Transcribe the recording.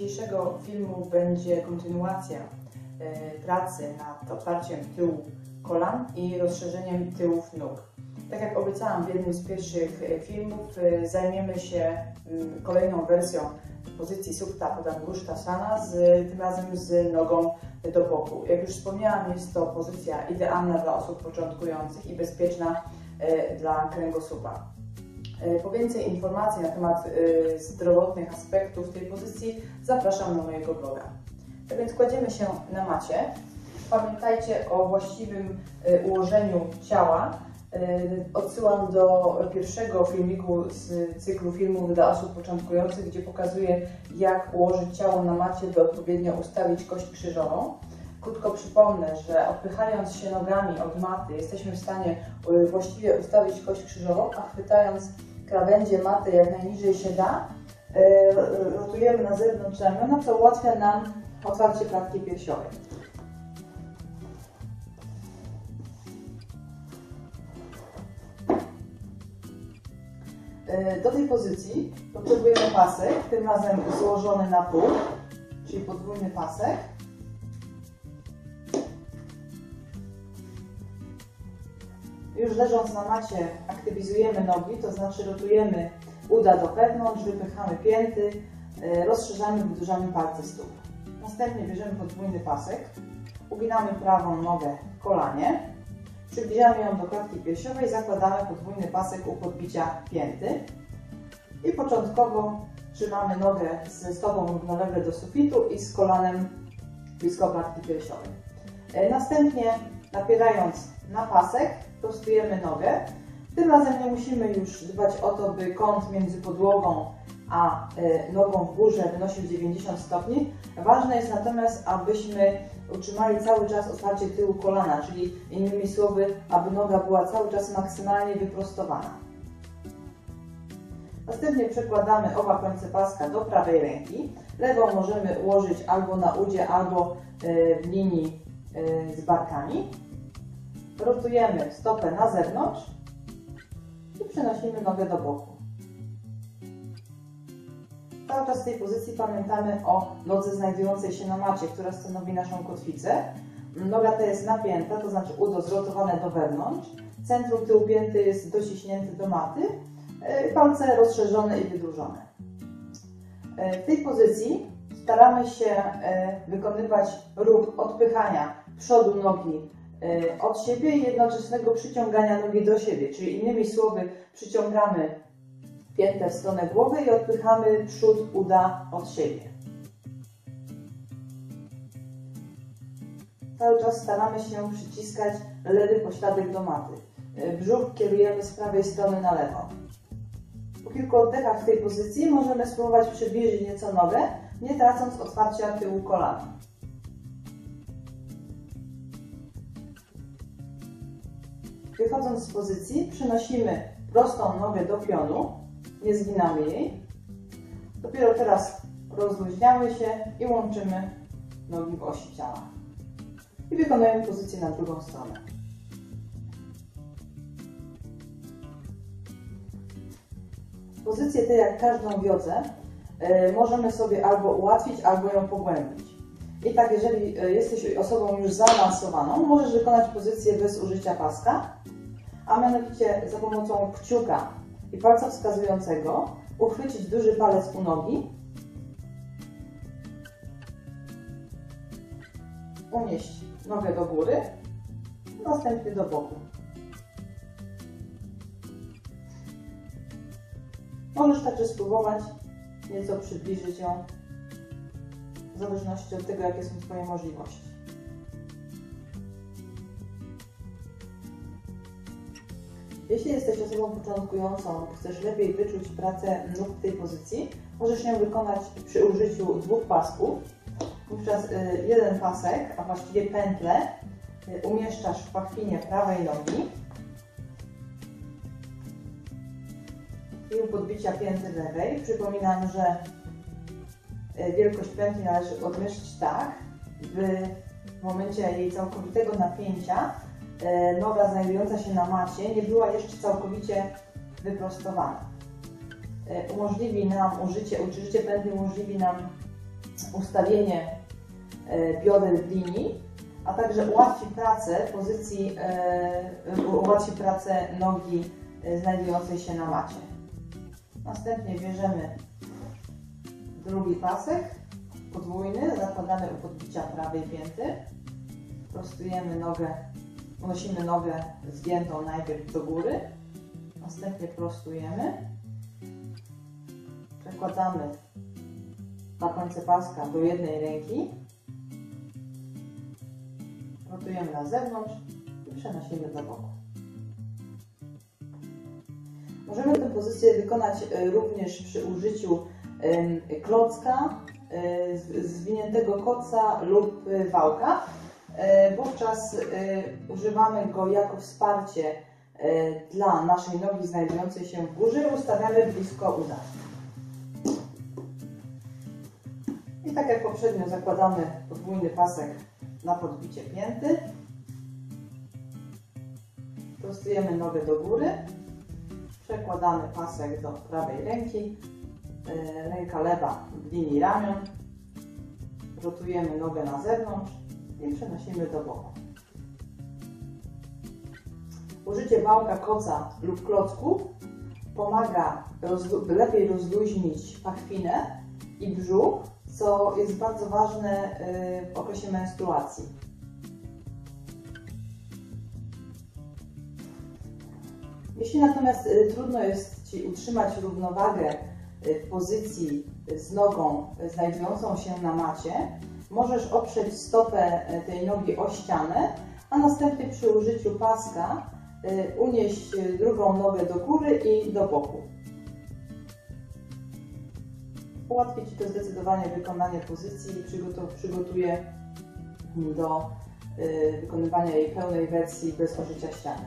Dzisiejszego filmu będzie kontynuacja e, pracy nad otwarciem tyłu kolan i rozszerzeniem tyłów nóg. Tak jak obiecałam w jednym z pierwszych e, filmów, e, zajmiemy się mm, kolejną wersją pozycji Supta Padangushta Sana, z, tym razem z nogą do boku. Jak już wspomniałam, jest to pozycja idealna dla osób początkujących i bezpieczna dla kręgosłupa. E, po więcej informacji na temat e, zdrowotnych aspektów tej pozycji zapraszam na mojego bloga. Tak więc kładziemy się na macie. Pamiętajcie o właściwym e, ułożeniu ciała. Odsyłam do pierwszego filmiku z cyklu filmów dla osób początkujących, gdzie pokazuję jak ułożyć ciało na macie, by odpowiednio ustawić kość krzyżową. Krótko przypomnę, że odpychając się nogami od maty jesteśmy w stanie właściwie ustawić kość krzyżową, a chwytając krawędzie maty jak najniżej się da, e, rotujemy na zewnątrz ramiona, co ułatwia nam otwarcie klatki piersiowej. E, do tej pozycji potrzebujemy pasek, tym razem złożony na pół, czyli podwójny pasek. Już leżąc na macie aktywizujemy nogi, to znaczy rotujemy uda do wewnątrz, wypychamy pięty, e, rozszerzamy, wydłużamy palce stóp. Następnie bierzemy podwójny pasek, uginamy prawą nogę w kolanie, przybliżamy ją do klatki piersiowej, zakładamy podwójny pasek u podbicia pięty i początkowo trzymamy nogę ze stopą równolegle do sufitu i z kolanem blisko klatki piersiowej. E, następnie napierając na pasek, prostujemy nogę. Tym razem nie musimy już dbać o to, by kąt między podłogą a e, nogą w górze wynosił 90 stopni. Ważne jest natomiast, abyśmy utrzymali cały czas otwarcie tyłu kolana, czyli innymi słowy, aby noga była cały czas maksymalnie wyprostowana. Następnie przekładamy oba końce paska do prawej ręki. Lewą możemy ułożyć albo na udzie, albo e, w linii e, z barkami. Rotujemy stopę na zewnątrz i przenosimy nogę do boku. Cały czas w tej pozycji pamiętamy o nodze znajdującej się na macie, która stanowi naszą kotwicę. Noga ta jest napięta, to znaczy udo zrotowane do wewnątrz. Centrum tyłu pięty jest dociśnięty do maty. E, palce rozszerzone i wydłużone. E, w tej pozycji staramy się e, wykonywać ruch odpychania przodu nogi od siebie i jednoczesnego przyciągania nogi do siebie. Czyli innymi słowy, przyciągamy piętę w stronę głowy i odpychamy przód uda od siebie. Cały czas staramy się przyciskać lewy pośladek do maty. E, brzuch kierujemy z prawej strony na lewą. Po kilku oddechach w tej pozycji możemy spróbować przybliżyć nieco nogę, nie tracąc otwarcia tyłu kolana. Wychodząc z pozycji, przenosimy prostą nogę do pionu, nie zginamy jej. Dopiero teraz rozluźniamy się i łączymy nogi w osi ciała. I wykonujemy pozycję na drugą stronę. Pozycję tę, jak każdą wiodze, e, możemy sobie albo ułatwić, albo ją pogłębić. I tak, jeżeli e, jesteś osobą już zaawansowaną, możesz wykonać pozycję bez użycia paska, a mianowicie za pomocą kciuka i palca wskazującego uchwycić duży palec u nogi, unieść nogę do góry, następnie do boku. Możesz także spróbować nieco przybliżyć ją zależności od tego, jakie są Twoje możliwości. Jeśli jesteś osobą początkującą lub chcesz lepiej wyczuć pracę nóg w tej pozycji, możesz ją wykonać przy użyciu dwóch pasków. Wówczas y, jeden pasek, a właściwie pętlę, y, umieszczasz w pachwinie prawej nogi i u podbicia pięty lewej. Przypominam, że wielkość pętli należy odmierzyć tak, by w momencie jej całkowitego napięcia E, noga znajdująca się na macie nie była jeszcze całkowicie wyprostowana. E, umożliwi nam użycie, użycie pętli umożliwi nam ustawienie e, bioder w linii, a także ułatwi pracę pozycji, e, ułatwi pracę nogi e, znajdującej się na macie. Następnie bierzemy drugi pasek podwójny, zakładamy u podbicia prawej pięty, prostujemy nogę, unosimy nogę zgiętą najpierw do góry, następnie prostujemy, przekładamy na końce paska do jednej ręki, rotujemy na zewnątrz i przenosimy do boku. Możemy tę pozycję wykonać e, również przy użyciu klocka, z- zwiniętego koca lub e, wałka. E, Wówczas używamy go jako wsparcie dla naszej nogi znajdującej się w górze ustawiamy blisko uda. I tak jak poprzednio zakładamy podwójny pasek na podbicie pięty. Prostujemy nogę do góry. Przekładamy pasek do prawej ręki. E, Ręka lewa w linii ramion. Rotujemy nogę na zewnątrz i przenosimy do boku. Użycie wałka koca lub klocku pomaga rozlu- lepiej rozluźnić pachwinę i brzuch, co jest bardzo ważne y, w okresie menstruacji. Jeśli natomiast y, trudno jest Ci utrzymać równowagę w pozycji z nogą y, znajdującą się na macie, możesz oprzeć stopę y, tej nogi o ścianę, a następnie przy użyciu paska y, unieść y, drugą nogę do góry i do boku. Ułatwi Ci to zdecydowanie wykonanie pozycji i przygotu- przygotuje do y, wykonywania jej pełnej wersji bez użycia ściany.